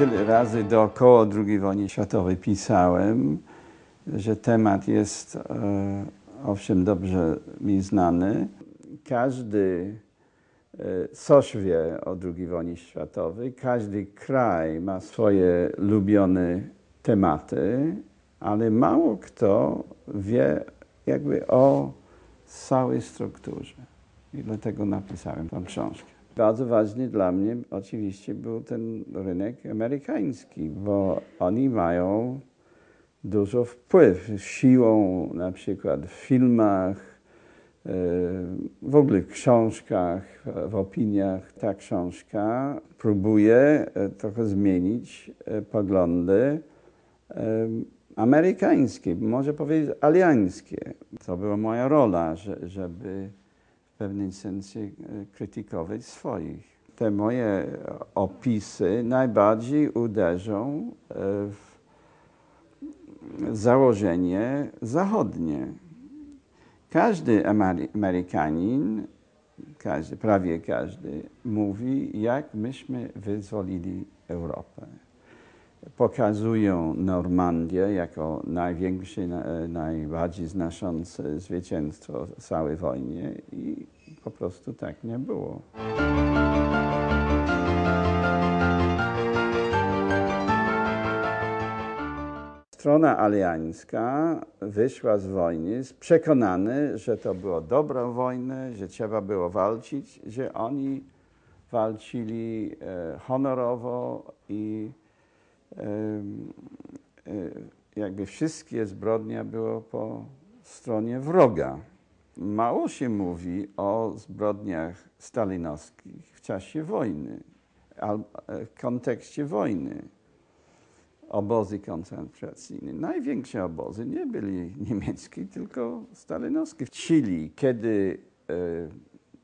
tyle razy dookoła II wojny światowej pisałem, że temat jest e, owszem dobrze mi znany. Każdy e, coś wie o II wojnie światowej, każdy kraj ma swoje lubione tematy, ale mało kto wie jakby o całej strukturze. I dlatego napisałem tę książkę. Bardzo ważny dla mnie oczywiście był ten rynek amerykański, bo oni mają dużo wpływ siłą na przykład w filmach, e, w ogóle w książkach, w opiniach. Ta książka próbuje e, trochę zmienić e, poglądy amerykańskie, może powiedzieć aliańskie. To była moja rola, żeby w pewnym sensie krytykować swoich. Te moje opisy najbardziej uderzą w założenie zachodnie. Każdy Amerykanin, każdy, prawie każdy, mówi, jak myśmy wyzwolili Europę. Pokazują Normandię jako największe, najbardziej znaczące zwycięstwo w całej wojnie i po prostu tak nie było. strona aliańska wyszła z wojny przekonany, że to była dobra wojna, że trzeba było walczyć, że oni walczyli e, honorowo i e, jakby wszystkie zbrodnie były po stronie wroga. Mało się mówi o zbrodniach stalinowskich w czasie wojny, w kontekście wojny obozy koncentracyjne. Największe obozy nie byli niemieckie, tylko stalinowskie. W Chile, kiedy e,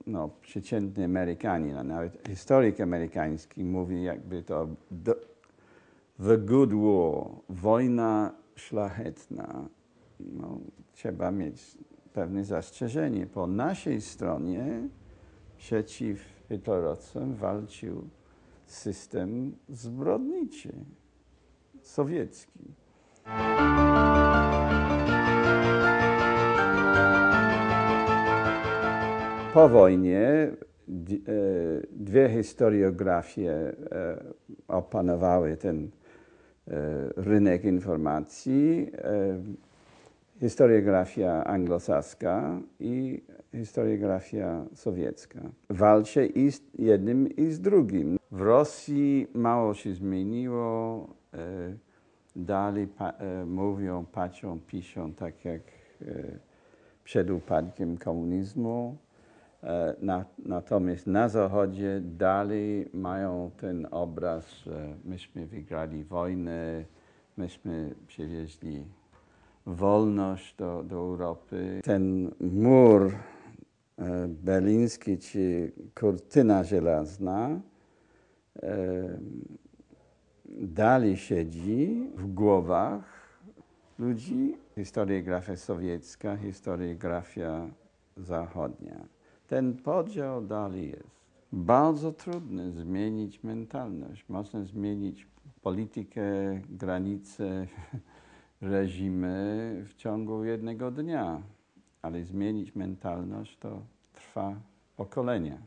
no, przeciętny Amerykanin, a nawet historyk amerykański mówi jakby to the good war, wojna szlachetna. No, trzeba mieć pewne zastrzeżenie. Po naszej stronie przeciw hitlerowcom walczył system zbrodniczy sowiecki. Po wojnie e, dwie historiografie e, opanowały ten e, rynek informacji. Historiografia anglosaska i historiografia sowiecka. Walczy i z jednym i z drugim. W Rosji mało się zmieniło. E, dalej e, mówią, patrzą, piszą tak jak e, przed upadkiem komunizmu. Na, natomiast na Zachodzie dalej mają ten obraz, że myśmy wygrali wojnę, myśmy przywieźli wolność do, do Europy. Ten mur berliński, czy kurtyna żelazna, dalej siedzi w głowach ludzi. Historiografia sowiecka, historiografia zachodnia. Ten podział dalej jest. Bardzo trudno zmienić mentalność. Można zmienić politykę, granice, reżimy w ciągu jednego dnia, ale zmienić mentalność to trwa pokolenia.